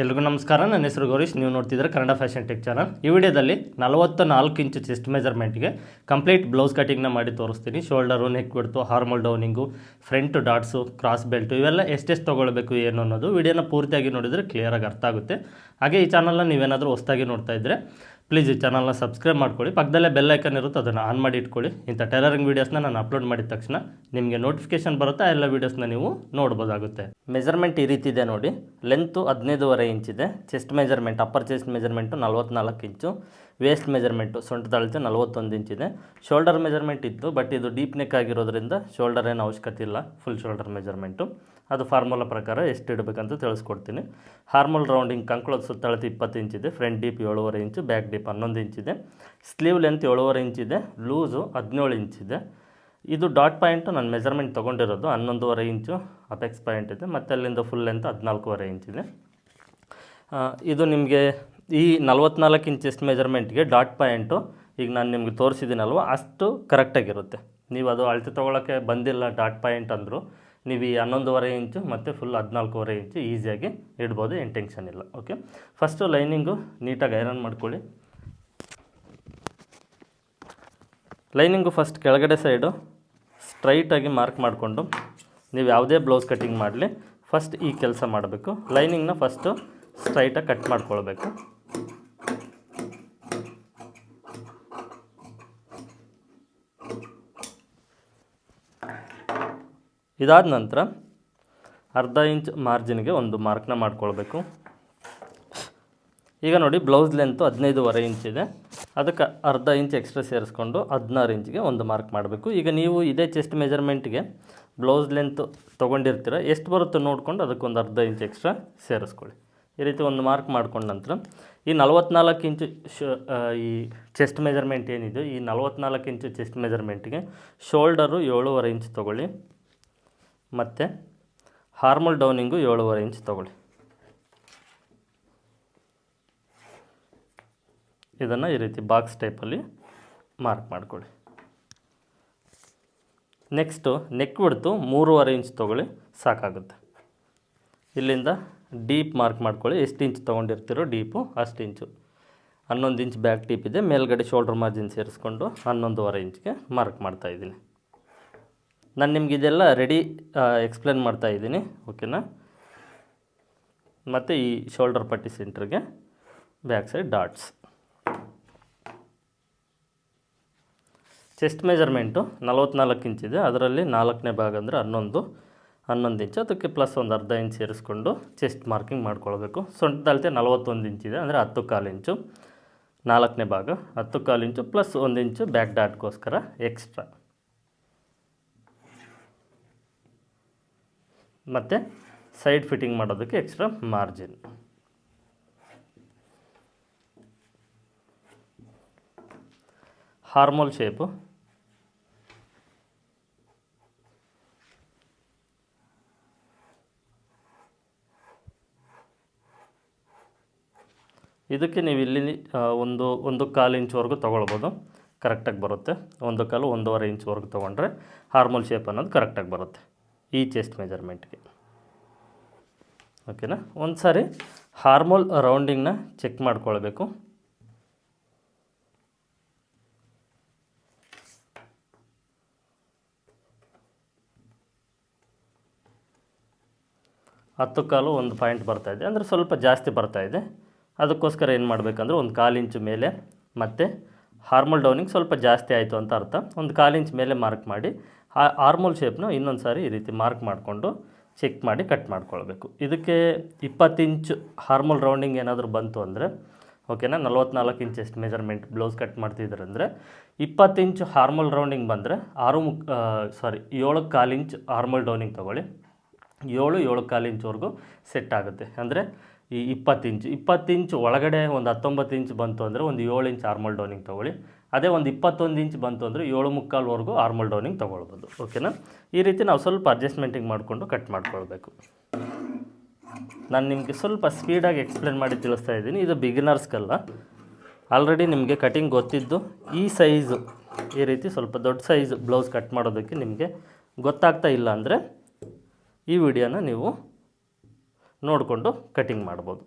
ಎಲ್ರಿಗೂ ನಮಸ್ಕಾರ. ನನ್ನ ಹೆಸರು ಗೌರೀಶ್. ನೀವು ನೋಡ್ತಿದ್ರೆ ಕನ್ನಡ ಫ್ಯಾಷನ್ ಟೆಕ್ ಚಾನಲ್. ಈ ವಿಡಿಯೋದಲ್ಲಿ ನಲವತ್ತು ನಾಲ್ಕು ಇಂಚು ಚೆಸ್ಟ್ ಮೆಜರ್ಮೆಂಟ್ಗೆ ಕಂಪ್ಲೀಟ್ ಬ್ಲೌಸ್ ಕಟಿಂಗ್ನ ಮಾಡಿ ತೋರಿಸ್ತೀನಿ. ಶೋಲ್ಡರು ನೆಕ್ ಬಿಡ್ತು armhole downing front darts cross belt ಇವೆಲ್ಲ ಎಷ್ಟೆಷ್ಟು ತೊಗೊಳ್ಬೇಕು, ಏನು ಅನ್ನೋದು ವಿಡಿಯೋನ ಪೂರ್ತಿಯಾಗಿ ನೋಡಿದರೆ ಕ್ಲಿಯರಾಗಿ ಅರ್ಥ ಆಗುತ್ತೆ. ಹಾಗೆ ಈ ಚಾನಲ್ನ ನೀವೇನಾದರೂ ಹೊಸ್ದಾಗಿ ನೋಡ್ತಾ ಇದ್ದರೆ ಪ್ಲೀಸ್ ಈ ಚಾನಲ್ನ ಸಬ್ಸ್ಕ್ರೈಬ್ ಮಾಡ್ಕೊಳ್ಳಿ. ಪಕ್ಕದಲ್ಲೇ ಬೆಲ್ ಐಕನ್ ಇರುತ್ತೆ, ಅದನ್ನು ಆನ್ ಮಾಡಿ ಇಟ್ಕೊಳ್ಳಿ. ಇಂಥ ಟೈಲರಿಂಗ್ ವೀಡಿಯೋಸ್ನ ನಾನು ಅಪ್ಲೋಡ್ ಮಾಡಿದ ತಕ್ಷಣ ನಿಮಗೆ ನೋಟಿಫಿಕೇಶನ್ ಬರುತ್ತೆ, ಎಲ್ಲ ವೀಡಿಯೋಸ್ನ ನೀವು ನೋಡ್ಬೋದಾಗುತ್ತೆ. ಮೆಜರ್ಮೆಂಟ್ ಈ ರೀತಿ ಇದೆ ನೋಡಿ. ಲೆಂತು ಹದಿನೈದುವರೆ ಇದೆ. Chest measurement upper chest measurement ನಲ್ವತ್ನಾಲ್ಕು inch waist measurement ಸೊಂಟದ ನಲ್ವತ್ತೊಂದು ಇಂಚ್ ಇದೆ. ಶೋಲ್ಡರ್ ಮೆಜರ್ಮೆಂಟ್ ಇತ್ತು ಬಟ್ ಇದು ಡೀಪ್ ನೆಕ್ ಆಗಿರೋದ್ರಿಂದ ಶೋಲ್ಡರ್ ಏನು ಅವಶ್ಯಕತೆ ಇಲ್ಲ. ಫುಲ್ ಶೋಲ್ಡರ್ ಮೆಜರ್ಮೆಂಟು ಅದು ಫಾರ್ಮುಲಾ ಪ್ರಕಾರ ಎಷ್ಟು ಇಡಬೇಕಂತ ತಿಳಿಸ್ಕೊಡ್ತೀನಿ. ಹಾರ್ಮಲ್ ರೌಂಡಿಂಗ್ ಕಂಕುಳದ ಸುತ್ತಳತೆ ಇಪ್ಪತ್ತು ಇಂಚಿದೆ ಫ್ರಂಟ್ ಡೀಪ್ ಏಳುವರೆ ಇಂಚು, ಬ್ಯಾಕ್ ಡೀಪ್ ಹನ್ನೊಂದು ಇಂಚಿದೆ ಸ್ಲೀವ್ ಲೆಂತ್ ಏಳುವರೆ ಇಂಚಿದೆ ಲೂಸು ಹದಿನೇಳು ಇಂಚಿದೆ ಇದು. ಡಾಟ್ ಪಾಯಿಂಟು ನಾನು ಮೆಜರ್ಮೆಂಟ್ ತೊಗೊಂಡಿರೋದು ಹನ್ನೊಂದುವರೆ ಇಂಚು ಅಪೆಕ್ಸ್ ಪಾಯಿಂಟ್ ಇದೆ. ಮತ್ತು ಅಲ್ಲಿಂದ ಫುಲ್ ಲೆಂತ್ ಹದಿನಾಲ್ಕೂವರೆ ಇದೆ. ಇದು ನಿಮಗೆ ಈ ನಲ್ವತ್ನಾಲ್ಕು ಎಷ್ಟು ಮೆಜರ್ಮೆಂಟ್ಗೆ ಡಾಟ್ ಪಾಯಿಂಟು ಈಗ ನಾನು ನಿಮಗೆ ತೋರಿಸಿದ್ದೀನಲ್ವ, ಅಷ್ಟು ಕರೆಕ್ಟಾಗಿರುತ್ತೆ ನೀವು ಅದು ಅಳತೆ ತೊಗೊಳಕ್ಕೆ ಬಂದಿಲ್ಲ ಡಾಟ್ ಪಾಯಿಂಟ್ ಅಂದರು. ನೀವು ಈ ಹನ್ನೊಂದುವರೆ ಇಂಚು ಮತ್ತು ಫುಲ್ ಹದಿನಾಲ್ಕೂವರೆ ಇಂಚು ಈಸಿಯಾಗಿ ಇಡ್ಬೋದು, ಏನು ಟೆನ್ಷನ್ ಇಲ್ಲ ಓಕೆ ಫಸ್ಟು ಲೈನಿಂಗು ನೀಟಾಗಿ ಐರನ್ ಮಾಡ್ಕೊಳ್ಳಿ. ಲೈನಿಂಗು ಫಸ್ಟ್ ಕೆಳಗಡೆ ಸೈಡು ಸ್ಟ್ರೈಟಾಗಿ ಮಾರ್ಕ್ ಮಾಡಿಕೊಂಡು ನೀವು ಯಾವುದೇ ಬ್ಲೌಸ್ ಕಟ್ಟಿಂಗ್ ಮಾಡಲಿ ಫಸ್ಟ್ ಈ ಕೆಲಸ ಮಾಡಬೇಕು. ಲೈನಿಂಗ್ನ ಫಸ್ಟು ಸ್ಟ್ರೈಟಾಗಿ ಕಟ್ ಮಾಡ್ಕೊಳ್ಬೇಕು. ಇದಾದ ನಂತರ ಅರ್ಧ ಇಂಚ್ ಮಾರ್ಜಿನ್ಗೆ ಒಂದು ಮಾರ್ಕ್ನ ಮಾಡ್ಕೊಳ್ಬೇಕು. ಈಗ ನೋಡಿ ಬ್ಲೌಸ್ ಲೆಂತು ಹದಿನೈದುವರೆ ಇಂಚ್ ಇದೆ. ಅದಕ್ಕೆ ಅರ್ಧ ಇಂಚ್ ಎಕ್ಸ್ಟ್ರಾ ಸೇರಿಸ್ಕೊಂಡು ಹದಿನಾರು ಇಂಚ್ಗೆ ಒಂದು ಮಾರ್ಕ್ ಮಾಡಬೇಕು. ಈಗ ನೀವು ಇದೇ ಚೆಸ್ಟ್ ಮೆಜರ್ಮೆಂಟ್ಗೆ ಬ್ಲೌಸ್ ಲೆಂತ್ ತೊಗೊಂಡಿರ್ತೀರ, ಎಷ್ಟು ಬರುತ್ತೋ ನೋಡ್ಕೊಂಡು ಅದಕ್ಕೊಂದು ಅರ್ಧ ಇಂಚ್ ಎಕ್ಸ್ಟ್ರಾ ಸೇರಿಸ್ಕೊಳ್ಳಿ. ಈ ರೀತಿ ಒಂದು ಮಾರ್ಕ್ ಮಾಡ್ಕೊಂಡ ನಂತರ ಈ ನಲವತ್ನಾಲ್ಕು ಇಂಚು ಈ ಚೆಸ್ಟ್ ಮೆಜರ್ಮೆಂಟ್ ಏನಿದೆ, ಈ ನಲವತ್ನಾಲ್ಕು ಇಂಚು ಚೆಸ್ಟ್ ಮೆಜರ್ಮೆಂಟ್ಗೆ ಶೋಲ್ಡರು ಏಳುವರೆ ಇಂಚ್ ತೊಗೊಳ್ಳಿ. ಮತ್ತು ಹಾರ್ಮಲ್ ಡೌನಿಂಗು ಏಳುವರೆ ಇಂಚ್ ತೊಗೊಳ್ಳಿ. ಇದನ್ನು ಈ ರೀತಿ ಬಾಕ್ಸ್ ಟೈಪಲ್ಲಿ ಮಾರ್ಕ್ ಮಾಡ್ಕೊಳ್ಳಿ. ನೆಕ್ಸ್ಟು ನೆಕ್ ಬಿಡ್ತು ಮೂರುವರೆ ಇಂಚ್ ತೊಗೊಳ್ಳಿ, ಸಾಕಾಗುತ್ತೆ. ಇಲ್ಲಿಂದ ಡೀಪ್ ಮಾರ್ಕ್ ಮಾಡ್ಕೊಳ್ಳಿ, ಎಷ್ಟು ಇಂಚ್ ತೊಗೊಂಡಿರ್ತೀರೋ ಡೀಪು ಅಷ್ಟು ಇಂಚು. ಹನ್ನೊಂದು ಇಂಚ್ ಬ್ಯಾಕ್ ಟೀಪ್ ಇದೆ, ಮೇಲ್ಗಡೆ ಶೋಲ್ಡ್ರ್ ಮಾರ್ಜಿನ್ ಸೇರಿಸ್ಕೊಂಡು ಹನ್ನೊಂದುವರೆ ಇಂಚ್ಗೆ ಮಾರ್ಕ್ ಮಾಡ್ತಾಯಿದ್ದೀನಿ ನಾನು ನಿಮ್ಗೆ ಇದೆಲ್ಲ ರೆಡಿ ಎಕ್ಸ್ಪ್ಲೇನ್ ಮಾಡ್ತಾ ಇದ್ದೀನಿ ಓಕೆನಾ ಮತ್ತು ಈ ಶೋಲ್ಡರ್ ಪಟ್ಟಿ ಸೆಂಟ್ರಿಗೆ back side darts chest measurement ನಲವತ್ನಾಲ್ಕು ಇಂಚಿದೆ ಅದರಲ್ಲಿ ನಾಲ್ಕನೇ ಭಾಗ ಅಂದರೆ ಹನ್ನೊಂದು ಹನ್ನೊಂದು ಇಂಚು. ಅದಕ್ಕೆ ಪ್ಲಸ್ ಒಂದು ಅರ್ಧ ಇಂಚ್ ಸೇರಿಸ್ಕೊಂಡು ಚೆಸ್ಟ್ ಮಾರ್ಕಿಂಗ್ ಮಾಡ್ಕೊಳ್ಬೇಕು. ಸೊಂಟದ ಅಳತೆ ನಲವತ್ತೊಂದು ಇಂಚಿದೆ ಅಂದರೆ ಹತ್ತು ಕಾಲು ಇಂಚು. ನಾಲ್ಕನೇ ಭಾಗ ಹತ್ತು ಕಾಲು ಇಂಚು ಪ್ಲಸ್ ಒಂದು ಇಂಚು ಬ್ಯಾಕ್ ಡಾಟ್ಗೋಸ್ಕರ ಎಕ್ಸ್ಟ್ರಾ ಮತ್ತು ಸೈಡ್ ಫಿಟ್ಟಿಂಗ್ ಮಾಡೋದಕ್ಕೆ ಎಕ್ಸ್ಟ್ರಾ ಮಾರ್ಜಿನ್ ಹಾರ್ಮೋಲ್ ಶೇಪು ಇದಕ್ಕೆ ನೀವು ಇಲ್ಲಿ ಒಂದು ಒಂದು ಕಾಲು ಇಂಚ್ವರೆಗೂ ತೊಗೊಳ್ಬೋದು. ಕರೆಕ್ಟಾಗಿ ಬರುತ್ತೆ. ಒಂದು ಕಾಲು ಒಂದೂವರೆ ಇಂಚ್ವರೆಗೂ ತೊಗೊಂಡ್ರೆ ಹಾರ್ಮೋಲ್ ಶೇಪ್ ಅನ್ನೋದು ಕರೆಕ್ಟಾಗಿ ಬರುತ್ತೆ. ಈ ಚೆಸ್ಟ್ ಮೆಜರ್ಮೆಂಟ್ಗೆ ಓಕೆನಾ ಒಂದು ಸಾರಿ ಹಾರ್ಮೋಲ್ ರೌಂಡಿಂಗ್ನ ಚೆಕ್ ಮಾಡ್ಕೊಳ್ಬೇಕು. ಹತ್ತು ಕಾಲು ಒಂದು ಪಾಯಿಂಟ್ ಬರ್ತಾ ಇದೆ. ಅಂದರೆ ಸ್ವಲ್ಪ ಜಾಸ್ತಿ ಬರ್ತಾ ಇದೆ. ಅದಕ್ಕೋಸ್ಕರ ಏನು ಮಾಡಬೇಕಂದ್ರೆ ಒಂದು ಕಾಲು ಇಂಚು ಮೇಲೆ ಮತ್ತು ಹಾರ್ಮಲ್ ಡೌನಿಂಗ್ ಸ್ವಲ್ಪ ಜಾಸ್ತಿ ಆಯಿತು ಅಂತ ಅರ್ಥ. ಒಂದು ಕಾಲು ಇಂಚ್ ಮೇಲೆ ಮಾರ್ಕ್ ಮಾಡಿ ಆ ಆರ್ಮೋಲ್ ಶೇಪ್ನ ಇನ್ನೊಂದು ಸಾರಿ ಈ ರೀತಿ ಮಾರ್ಕ್ ಮಾಡಿಕೊಂಡು ಚೆಕ್ ಮಾಡಿ ಕಟ್ ಮಾಡ್ಕೊಳ್ಬೇಕು. ಇದಕ್ಕೆ ಇಪ್ಪತ್ತು ಇಂಚ್ ಹಾರ್ಮೋಲ್ ರೌಂಡಿಂಗ್ ಏನಾದರೂ ಬಂತು ಅಂದರೆ, ಓಕೆನಾ, ನಲ್ವತ್ನಾಲ್ಕು ಇಂಚ್ ಎಷ್ಟು ಮೆಜರ್ಮೆಂಟ್ ಬ್ಲೌಸ್ ಕಟ್ ಮಾಡ್ತಿದ್ದಾರೆ ಅಂದರೆ ಇಪ್ಪತ್ತು ಇಂಚ್ ಹಾರ್ಮೋಲ್ ರೌಂಡಿಂಗ್ ಬಂದರೆ ಆರು ಮುಕ್ ಸಾರಿ ಏಳು ಕಾಲು ಇಂಚ್ ಹಾರ್ಮೋಲ್ ಡೌನಿಂಗ್ ತೊಗೊಳ್ಳಿ. ಏಳು ಏಳು ಕಾಲು ಇಂಚ್ವರೆಗೂ ಸೆಟ್ ಆಗುತ್ತೆ. ಅಂದರೆ ಈ ಇಪ್ಪತ್ತು ಇಂಚು ಇಪ್ಪತ್ತು ಇಂಚ್ ಒಳಗಡೆ ಒಂದು ಹತ್ತೊಂಬತ್ತು ಇಂಚ್ ಬಂತು ಅಂದರೆ ಒಂದು ಏಳು ಇಂಚ್ ಆರ್ಮಲ್ ಡೌನಿಂಗ್ ತೊಗೊಳ್ಳಿ. ಅದೇ ಒಂದು ಇಪ್ಪತ್ತೊಂದು ಇಂಚ್ ಬಂತು ಅಂದರೆ ಏಳು ಮುಕ್ಕಾಲ್ವರೆಗೂ ಆರ್ಮಲ್ ಡೌನಿಂಗ್ ತೊಗೊಳ್ಬೋದು. ಓಕೆನಾ? ಈ ರೀತಿ ನಾವು ಸ್ವಲ್ಪ ಅಡ್ಜಸ್ಟ್ಮೆಂಟಿಂಗ್ ಮಾಡಿಕೊಂಡು ಕಟ್ ಮಾಡ್ಕೊಳ್ಬೇಕು. ನಾನು ನಿಮಗೆ ಸ್ವಲ್ಪ ಸ್ಪೀಡಾಗಿ ಎಕ್ಸ್ಪ್ಲೇನ್ ಮಾಡಿ ತಿಳಿಸ್ತಾ ಇದ್ದೀನಿ. ಇದು ಬಿಗಿನರ್ಸ್ಗಲ್ಲ ಆಲ್ರೆಡಿ ನಿಮಗೆ ಕಟಿಂಗ್ ಗೊತ್ತಿದ್ದು ಈ ಸೈಜು ಈ ರೀತಿ ಸ್ವಲ್ಪ ದೊಡ್ಡ ಸೈಜ್ ಬ್ಲೌಸ್ ಕಟ್ ಮಾಡೋದಕ್ಕೆ ನಿಮಗೆ ಗೊತ್ತಾಗ್ತಾ ಇಲ್ಲ ಅಂದರೆ ಈ ವಿಡಿಯೋನ ನೀವು ನೋಡಿಕೊಂಡು ಕಟಿಂಗ್ ಮಾಡ್ಬೋದು.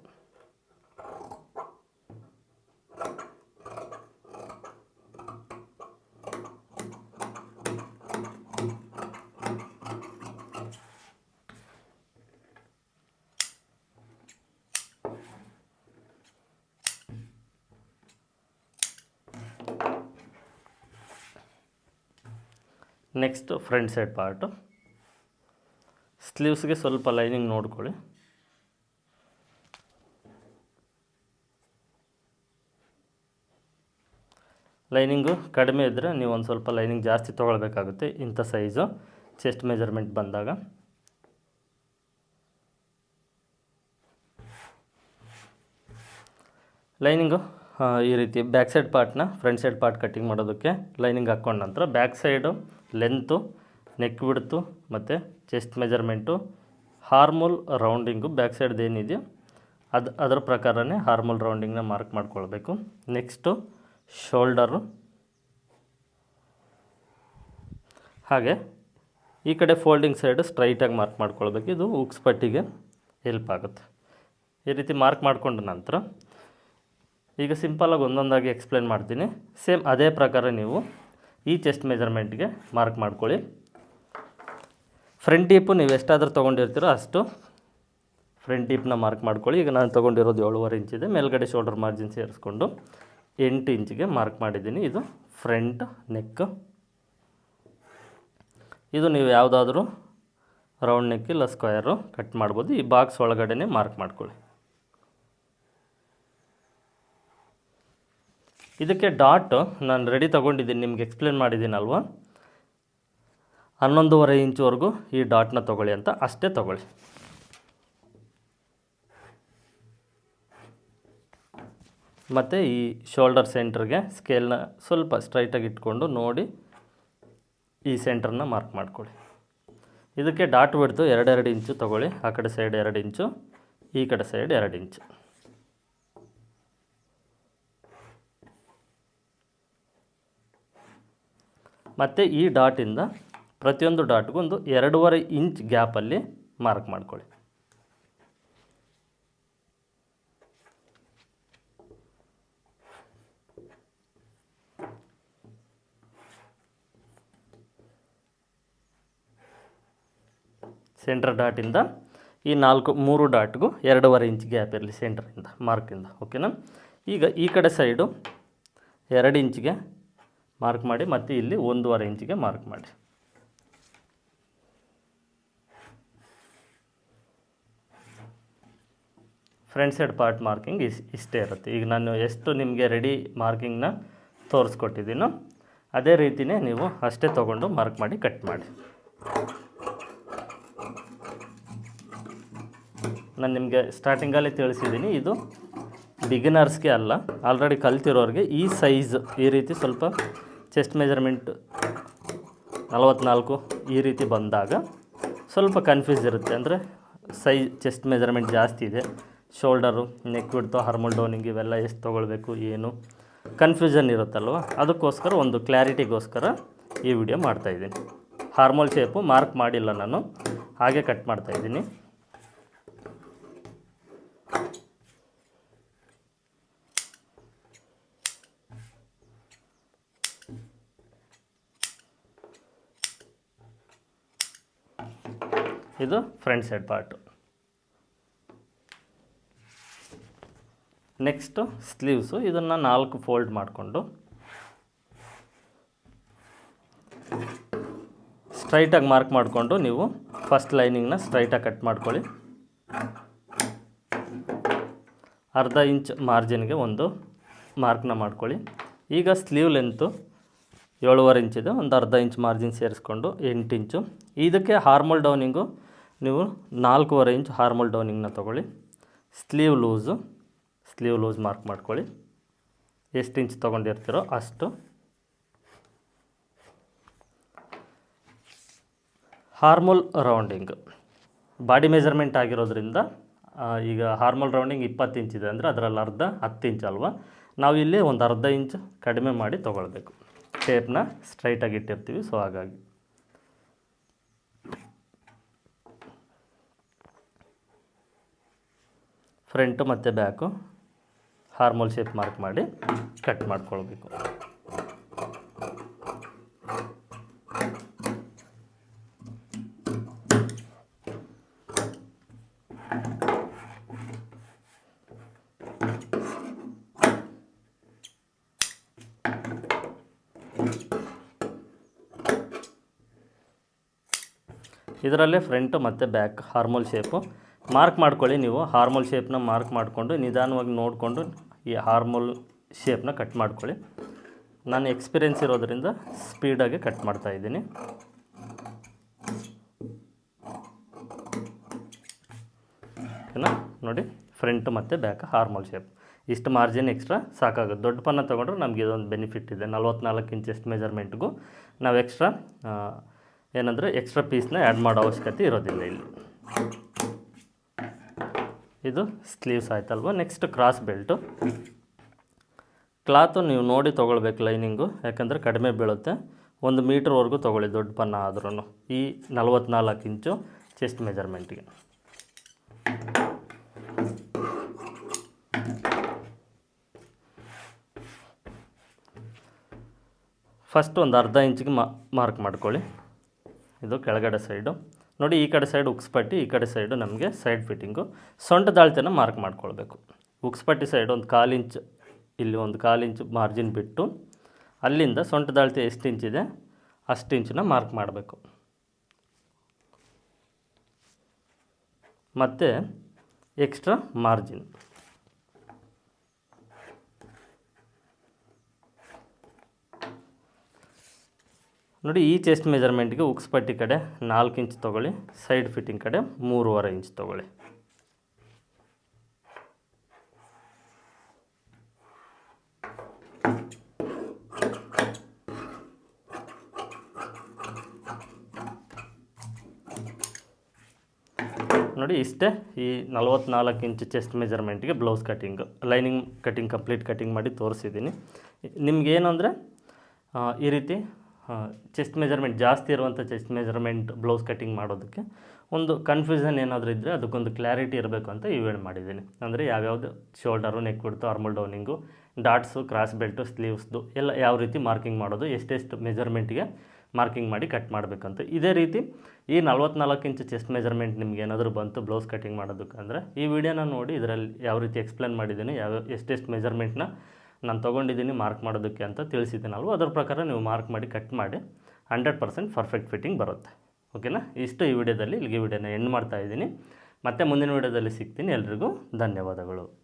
ನೆಕ್ಸ್ಟ್ ಫ್ರಂಟ್ ಸೈಡ್ ಪಾರ್ಟು ಸ್ಲೀವ್ಸ್ಗೆ ಸ್ವಲ್ಪ ಲೈನಿಂಗ್ ನೋಡ್ಕೊಳ್ಳಿ. ಲೈನಿಂಗು ಕಡಿಮೆ ಇದ್ದರೆ ನೀವು ಒಂದು ಸ್ವಲ್ಪ ಲೈನಿಂಗ್ ಜಾಸ್ತಿ ತೊಗೊಳ್ಬೇಕಾಗುತ್ತೆ ಇಂಥ ಸೈಜು ಚೆಸ್ಟ್ ಮೆಜರ್ಮೆಂಟ್ ಬಂದಾಗ. ಲೈನಿಂಗು ಈ ರೀತಿ ಬ್ಯಾಕ್ ಸೈಡ್ ಪಾರ್ಟ್ನ ಫ್ರಂಟ್ ಸೈಡ್ ಪಾರ್ಟ್ ಕಟ್ಟಿಂಗ್ ಮಾಡೋದಕ್ಕೆ ಲೈನಿಂಗ್ ಹಾಕ್ಕೊಂಡ ನಂತರ back side length neck width ಮತ್ತು chest measurement armhole rounding back ಸೈಡ್ದು ಏನಿದೆಯೋ ಅದು, ಅದರ ಪ್ರಕಾರನೇ ಹಾರ್ಮೋಲ್ ರೌಂಡಿಂಗ್ನ ಮಾರ್ಕ್ ಮಾಡ್ಕೊಳ್ಬೇಕು. ನೆಕ್ಸ್ಟು ಶೋಲ್ಡರು ಹಾಗೆ ಈ ಕಡೆ ಫೋಲ್ಡಿಂಗ್ ಸೈಡ್ ಸ್ಟ್ರೈಟಾಗಿ ಮಾರ್ಕ್ ಮಾಡ್ಕೊಳ್ಬೇಕು. ಇದು ಉಕ್ಸ್ ಪಟ್ಟಿಗೆ ಹೆಲ್ಪ್ ಆಗುತ್ತೆ. ಈ ರೀತಿ ಮಾರ್ಕ್ ಮಾಡಿಕೊಂಡ ನಂತರ ಈಗ ಸಿಂಪಲಾಗಿ ಒಂದೊಂದಾಗಿ ಎಕ್ಸ್ಪ್ಲೇನ್ ಮಾಡ್ತೀನಿ. ಸೇಮ್ ಅದೇ ಪ್ರಕಾರ ನೀವು ಈ ಚೆಸ್ಟ್ ಮೆಜರ್ಮೆಂಟ್ಗೆ ಮಾರ್ಕ್ ಮಾಡ್ಕೊಳ್ಳಿ. ಫ್ರಂಟ್ ಟೀಪು ನೀವು ಎಷ್ಟಾದರೂ ತೊಗೊಂಡಿರ್ತೀರೋ ಅಷ್ಟು ಫ್ರಂಟ್ ಟೀಪ್ನ ಮಾರ್ಕ್ ಮಾಡ್ಕೊಳ್ಳಿ. ಈಗ ನಾನು ತೊಗೊಂಡಿರೋದು ಏಳುವರೆ ಇಂಚಿದೆ ಮೇಲ್ಗಡೆ ಶೋಲ್ಡರ್ ಮಾರ್ಜಿನ್ ಸೇರಿಸ್ಕೊಂಡು ಎಂಟು ಇಂಚಿಗೆ ಮಾರ್ಕ್ ಮಾಡಿದ್ದೀನಿ. ಇದು ಫ್ರಂಟ್ ನೆಕ್ ಇದು ನೀವು ಯಾವುದಾದ್ರೂ ರೌಂಡ್ ನೆಕ್ ಇಲ್ಲ ಸ್ಕ್ವಯರು ಕಟ್ ಮಾಡ್ಬೋದು. ಈ ಬಾಕ್ಸ್ ಒಳಗಡೆನೇ ಮಾರ್ಕ್ ಮಾಡ್ಕೊಳ್ಳಿ. ಇದಕ್ಕೆ ಡಾಟ್ ನಾನು ರೆಡಿ ತೊಗೊಂಡಿದ್ದೀನಿ, ನಿಮ್ಗೆ ಎಕ್ಸ್ಪ್ಲೇನ್ ಮಾಡಿದ್ದೀನಲ್ವ? ಹನ್ನೊಂದೂವರೆ ಇಂಚುವರೆಗೂ ಈ ಡಾಟ್ನ ತೊಗೊಳ್ಳಿ ಅಂತ ಅಷ್ಟೇ ತೊಗೊಳ್ಳಿ. ಮತ್ತು ಈ ಶೋಲ್ಡರ್ ಸೆಂಟ್ರಿಗೆ ಸ್ಕೇಲ್ನ ಸ್ವಲ್ಪ ಸ್ಟ್ರೈಟಾಗಿ ಇಟ್ಕೊಂಡು ನೋಡಿ ಈ ಸೆಂಟ್ರನ್ನ ಮಾರ್ಕ್ ಮಾಡ್ಕೊಳ್ಳಿ. ಇದಕ್ಕೆ ಡಾಟ್ ಬಿಡ್ತು ಎರಡೆರಡು ಇಂಚು ತೊಗೊಳ್ಳಿ, ಆ ಕಡೆ ಸೈಡ್ ಎರಡು ಇಂಚು, ಈ ಕಡೆ ಸೈಡ್ ಎರಡು ಇಂಚು. ಮತ್ತು ಈ ಡಾಟಿಂದ ಪ್ರತಿಯೊಂದು ಡಾಟ್ಗೂ ಒಂದು ಎರಡೂವರೆ ಇಂಚ್ ಗ್ಯಾಪಲ್ಲಿ ಮಾರ್ಕ್ ಮಾಡ್ಕೊಳ್ಳಿ. ಸೆಂಟ್ರ್ ಡಾಟಿಂದ ಈ ನಾಲ್ಕು, ಮೂರು ಡಾಟ್ಗೂ ಎರಡೂವರೆ ಇಂಚ್ ಗ್ಯಾಪ್ ಇರಲಿ ಸೆಂಟ್ರಿಂದ ಮಾರ್ಕಿಂದ ಓಕೆನಾ ಈಗ ಈ ಕಡೆ ಸೈಡು ಎರಡು ಇಂಚಿಗೆ ಮಾರ್ಕ್ ಮಾಡಿ, ಮತ್ತು ಇಲ್ಲಿ ಒಂದೂವರೆ ಇಂಚಿಗೆ ಮಾರ್ಕ್ ಮಾಡಿ. Front side part marking is ಇಷ್ಟೇ ಇರುತ್ತೆ. ಈಗ ನಾನು ಎಷ್ಟು ನಿಮಗೆ ರೆಡಿ ಮಾರ್ಕಿಂಗ್ನ ತೋರಿಸ್ಕೊಟ್ಟಿದ್ದೀನೋ, ಅದೇ ರೀತಿಯೇ ನೀವು ಅಷ್ಟೇ ತೊಗೊಂಡು ಮಾರ್ಕ್ ಮಾಡಿ ಕಟ್ ಮಾಡಿ. ನಾನು ನಿಮಗೆ ಸ್ಟಾರ್ಟಿಂಗಲ್ಲಿ ತಿಳಿಸಿದ್ದೀನಿ. ಇದು ಬಿಗಿನರ್ಸ್ಗೆ ಅಲ್ಲ ಆಲ್ರೆಡಿ ಕಲ್ತಿರೋರಿಗೆ ಈ ಸೈಜ್ ಈ ರೀತಿ ಸ್ವಲ್ಪ ಚೆಸ್ಟ್ ಮೆಜರ್ಮೆಂಟ್ ನಲವತ್ತ್ನಾಲ್ಕು ಈ ರೀತಿ ಬಂದಾಗ ಸ್ವಲ್ಪ ಕನ್ಫ್ಯೂಸ್ ಇರುತ್ತೆ. ಅಂದರೆ ಸೈಜ್ ಚೆಸ್ಟ್ ಮೆಜರ್ಮೆಂಟ್ ಜಾಸ್ತಿ ಇದೆ. ಶೋಲ್ಡರು ನೆಕ್ ಬಿಡ್ತು ಹಾರ್ಮೋಲ್ ಡೋನಿಂಗ್ ಇವೆಲ್ಲ ಎಷ್ಟು ತೊಗೊಳ್ಬೇಕು, ಏನು? ಕನ್ಫ್ಯೂಷನ್ ಇರುತ್ತಲ್ವ? ಅದಕ್ಕೋಸ್ಕರ ಒಂದು ಕ್ಲಾರಿಟಿಗೋಸ್ಕರ ಈ ವಿಡಿಯೋ ಮಾಡ್ತಾಯಿದ್ದೀನಿ ಹಾರ್ಮೋಲ್ ಶೇಪು ಮಾರ್ಕ್ ಮಾಡಿಲ್ಲ ನಾನು. ಹಾಗೆ ಕಟ್ ಮಾಡ್ತಾಯಿದ್ದೀನಿ ಇದು front side part next sleeves ಇದನ್ನು ನಾಲ್ಕು ಫೋಲ್ಡ್ ಮಾಡಿಕೊಂಡು. ಸ್ಟ್ರೈಟಾಗಿ ಮಾರ್ಕ್ ಮಾಡಿಕೊಂಡು ನೀವು ಫಸ್ಟ್ ಲೈನಿಂಗ್ನ ಸ್ಟ್ರೈಟಾಗಿ ಕಟ್ ಮಾಡ್ಕೊಳ್ಳಿ. ಅರ್ಧ ಇಂಚ್ ಮಾರ್ಜಿನ್ಗೆ ಒಂದು ಮಾರ್ಕ್ನ ಮಾಡ್ಕೊಳ್ಳಿ. ಈಗ ಸ್ಲೀವ್ ಲೆಂತು ಏಳುವರೆ ಇಂಚಿದೆ, ಒಂದು ಅರ್ಧ ಇಂಚ್ ಮಾರ್ಜಿನ್ ಸೇರಿಸ್ಕೊಂಡು ಎಂಟು ಇಂಚು. ಇದಕ್ಕೆ ಹಾರ್ಮಲ್ ಡೌನಿಂಗು ನೀವು ನಾಲ್ಕೂವರೆ ಇಂಚ್ ಹಾರ್ಮಲ್ ಡೌನಿಂಗ್ನ ತೊಗೊಳ್ಳಿ. Sleeve loose sleeve loose mark ಮಾಡ್ಕೊಳ್ಳಿ. ಎಷ್ಟು ಇಂಚ್ ತೊಗೊಂಡಿರ್ತೀರೋ ಅಷ್ಟು. ಹಾರ್ಮೋಲ್ ರೌಂಡಿಂಗ್ ಬಾಡಿ ಮೆಜರ್ಮೆಂಟ್ ಆಗಿರೋದ್ರಿಂದ ಈಗ ಹಾರ್ಮೋಲ್ ರೌಂಡಿಂಗ್ ಇಪ್ಪತ್ತು ಇಂಚಿದೆ ಅಂದರೆ ಅದರಲ್ಲಿ ಅರ್ಧ ಹತ್ತು ಇಂಚ್ ಅಲ್ವಾ? ನಾವು ಇಲ್ಲಿ ಒಂದು ಅರ್ಧ ಇಂಚ್ ಕಡಿಮೆ ಮಾಡಿ ತೊಗೊಳ್ಬೇಕು. ಶೇಪ್ನ ಸ್ಟ್ರೈಟಾಗಿ ಇಟ್ಟಿರ್ತೀವಿ. ಸೊ ಹಾಗಾಗಿ. ಫ್ರಂಟು ಮತ್ತು ಬ್ಯಾಕು ಹಾರ್ಮೋಲ್ ಶೇಪ್ ಮಾರ್ಕ್ ಮಾಡಿ ಕಟ್ ಮಾಡ್ಕೊಳ್ಬೇಕು. ಇದರಲ್ಲೇ ಫ್ರಂಟು ಮತ್ತು ಬ್ಯಾಕ್ ಹಾರ್ಮೋಲ್ ಶೇಪು ಮಾರ್ಕ್ ಮಾಡ್ಕೊಳ್ಳಿ ನೀವು. ಹಾರ್ಮೋಲ್ ಶೇಪ್ನ ಮಾರ್ಕ್ ಮಾಡಿಕೊಂಡು ನಿಧಾನವಾಗಿ ನೋಡಿಕೊಂಡು ಈ ಹಾರ್ಮೋಲ್ ಶೇಪ್ನ ಕಟ್ ಮಾಡ್ಕೊಳ್ಳಿ. ನಾನು ಎಕ್ಸ್ಪೀರಿಯೆನ್ಸ್ ಇರೋದರಿಂದ ಸ್ಪೀಡಾಗಿ ಕಟ್ ಮಾಡ್ತಾ ಇದ್ದೀನಿ. ಓಕೆನಾ? ನೋಡಿ ಫ್ರಂಟ್ ಮತ್ತು ಬ್ಯಾಕ್ ಹಾರ್ಮೋಲ್ ಶೇಪ್ ಇಷ್ಟು ಮಾರ್ಜಿನ್ ಎಕ್ಸ್ಟ್ರಾ ಸಾಕಾಗುತ್ತೆ. ದೊಡ್ಡ ಪನ್ನ ತೊಗೊಂಡ್ರೆ ನಮಗೆ ಇದೊಂದು ಬೆನಿಫಿಟ್ ಇದೆ. ನಲ್ವತ್ನಾಲ್ಕು ಇಂಚೆಸ್ಟ್ ಮೆಜರ್ಮೆಂಟ್ಗೂ ನಾವು ಎಕ್ಸ್ಟ್ರಾ ಏನಂದರೆ ಎಕ್ಸ್ಟ್ರಾ ಪೀಸ್ನ ಆ್ಯಡ್ ಮಾಡೋ ಅವಶ್ಯಕತೆ ಇರೋದಿಲ್ಲ ಇಲ್ಲಿ. ಇದು ಸ್ಲೀವ್ಸ್ ಆಯ್ತಲ್ವ? ನೆಕ್ಸ್ಟ್ ಕ್ರಾಸ್ ಬೆಲ್ಟು ಕ್ಲಾತು ನೀವು ನೋಡಿ ತೊಗೊಳ್ಬೇಕು ಲೈನಿಂಗು ಯಾಕಂದರೆ ಕಡಿಮೆ ಬೀಳುತ್ತೆ. ಒಂದು ಮೀಟ್ರ್ವರೆಗೂ ತೊಗೊಳ್ಳಿ ದೊಡ್ಡ ಪನ್ನ ಆದ್ರೂ ಈ ನಲ್ವತ್ನಾಲ್ಕು ಇಂಚು ಚೆಸ್ಟ್ ಮೆಜರ್ಮೆಂಟ್ಗೆ ಫಸ್ಟ್ ಒಂದು ಅರ್ಧ ಇಂಚಿಗೆ ಮಾರ್ಕ್ ಮಾಡ್ಕೊಳ್ಳಿ. ಇದು ಕೆಳಗಡೆ ಸೈಡು ನೋಡಿ, ಈ ಕಡೆ ಸೈಡ್ ಉಕ್ಸ್ಪಟ್ಟಿ, ಈ ಕಡೆ ಸೈಡು ನಮಗೆ ಸೈಡ್ ಫಿಟ್ಟಿಂಗು ಸೊಂಟ ದಾಳ್ತೆನ ಮಾರ್ಕ್ ಮಾಡ್ಕೊಳ್ಬೇಕು. ಉಕ್ಸ್ಪಟ್ಟಿ ಸೈಡ್ ಒಂದು ಕಾಲು ಇಂಚ್ ಇಲ್ಲಿ ಒಂದು ಕಾಲು ಇಂಚ್ ಮಾರ್ಜಿನ್ ಬಿಟ್ಟು, ಅಲ್ಲಿಂದ ಸೊಂಟ ದಾಳ್ತೆ ಎಷ್ಟು ಇಂಚಿದೆ ಅಷ್ಟು ಇಂಚನ್ನ ಮಾರ್ಕ್ ಮಾಡಬೇಕು. ಮತ್ತು ಎಕ್ಸ್ಟ್ರಾ ಮಾರ್ಜಿನ್ ನೋಡಿ, ಈ ಚೆಸ್ಟ್ ಮೆಜರ್ಮೆಂಟ್ಗೆ ಉಕ್ಸ್ ಪಟ್ಟಿ ಕಡೆ ನಾಲ್ಕು ಇಂಚ್ ತೊಗೊಳ್ಳಿ ಸೈಡ್ ಫಿಟ್ಟಿಂಗ್ ಕಡೆ ಮೂರುವರೆ ಇಂಚ್ ತೊಗೊಳ್ಳಿ. ನೋಡಿ, ಇಷ್ಟೇ ಈ ನಲವತ್ನಾಲ್ಕು inch chest ಮೆಜರ್ಮೆಂಟ್ಗೆ blouse cutting lining cutting complete cutting ಮಾಡಿ ತೋರಿಸಿದ್ದೀನಿ. ನಿಮಗೇನು ಅಂದರೆ ಈ ರೀತಿ ಚೆಸ್ಟ್ ಮೆಜರ್ಮೆಂಟ್ ಜಾಸ್ತಿ ಇರುವಂಥ ಚೆಸ್ಟ್ ಮೆಜರ್ಮೆಂಟ್ ಬ್ಲೌಸ್ ಕಟ್ಟಿಂಗ್ ಮಾಡೋದಕ್ಕೆ ಒಂದು ಕನ್ಫ್ಯೂಷನ್ ಏನಾದರೂ ಇದ್ದರೆ ಅದಕ್ಕೊಂದು ಕ್ಲಾರಿಟಿ ಇರಬೇಕು ಅಂತ ಇವೇಳು ಮಾಡಿದ್ದೀನಿ. ಅಂದರೆ ಯಾವ್ಯಾವುದು shoulder neck width armhole downing dots cross belt ಸ್ಲೀವ್ಸ್ದು ಎಲ್ಲ ಯಾವ ರೀತಿ ಮಾರ್ಕಿಂಗ್ ಮಾಡೋದು, ಎಷ್ಟೆಷ್ಟು ಮೆಜರ್ಮೆಂಟ್ಗೆ ಮಾರ್ಕಿಂಗ್ ಮಾಡಿ ಕಟ್ ಮಾಡಬೇಕಂತ. ಇದೇ ರೀತಿ ಈ ನಲ್ವತ್ನಾಲ್ಕು ಇಂಚ್ ಚೆಸ್ಟ್ ಮೆಜರ್ಮೆಂಟ್ ನಿಮ್ಗೆ ಏನಾದರೂ ಬಂತು ಬ್ಲೌಸ್ ಕಟ್ಟಿಂಗ್ ಮಾಡೋದಕ್ಕಂದರೆ ಈ ವಿಡಿಯೋನ ನೋಡಿ ಇದರಲ್ಲಿ ಯಾವ ರೀತಿ ಎಕ್ಸ್ಪ್ಲೇನ್ ಮಾಡಿದ್ದೀನಿ, ಯಾವ ಎಷ್ಟೆಷ್ಟು ಮೆಜರ್ಮೆಂಟ್ನ ನಾನು ತೊಗೊಂಡಿದ್ದೀನಿ, ಮಾರ್ಕ್ ಮಾಡೋದಕ್ಕೆ ಅಂತ ತಿಳಿಸಿದ್ದೀನಲ್ವ? ಅದರ ಪ್ರಕಾರ ನೀವು ಮಾರ್ಕ್ ಮಾಡಿ, ಕಟ್ ಮಾಡಿ, ಹಂಡ್ರೆಡ್ ಪರ್ಸೆಂಟ್ ಪರ್ಫೆಕ್ಟ್ ಫಿಟ್ಟಿಂಗ್ ಬರುತ್ತೆ. ಓಕೆನಾ? ಇಷ್ಟು ಈ ವಿಡಿಯೋದಲ್ಲಿ, ಇಲ್ಲಿಗೆ ವಿಡಿಯೋನ ಎಂಡ್ ಮಾಡ್ತಾ ಇದ್ದೀನಿ. ಮತ್ತೆ ಮುಂದಿನ ವಿಡಿಯೋದಲ್ಲಿ ಸಿಗ್ತೀನಿ. ಎಲ್ರಿಗೂ ಧನ್ಯವಾದಗಳು.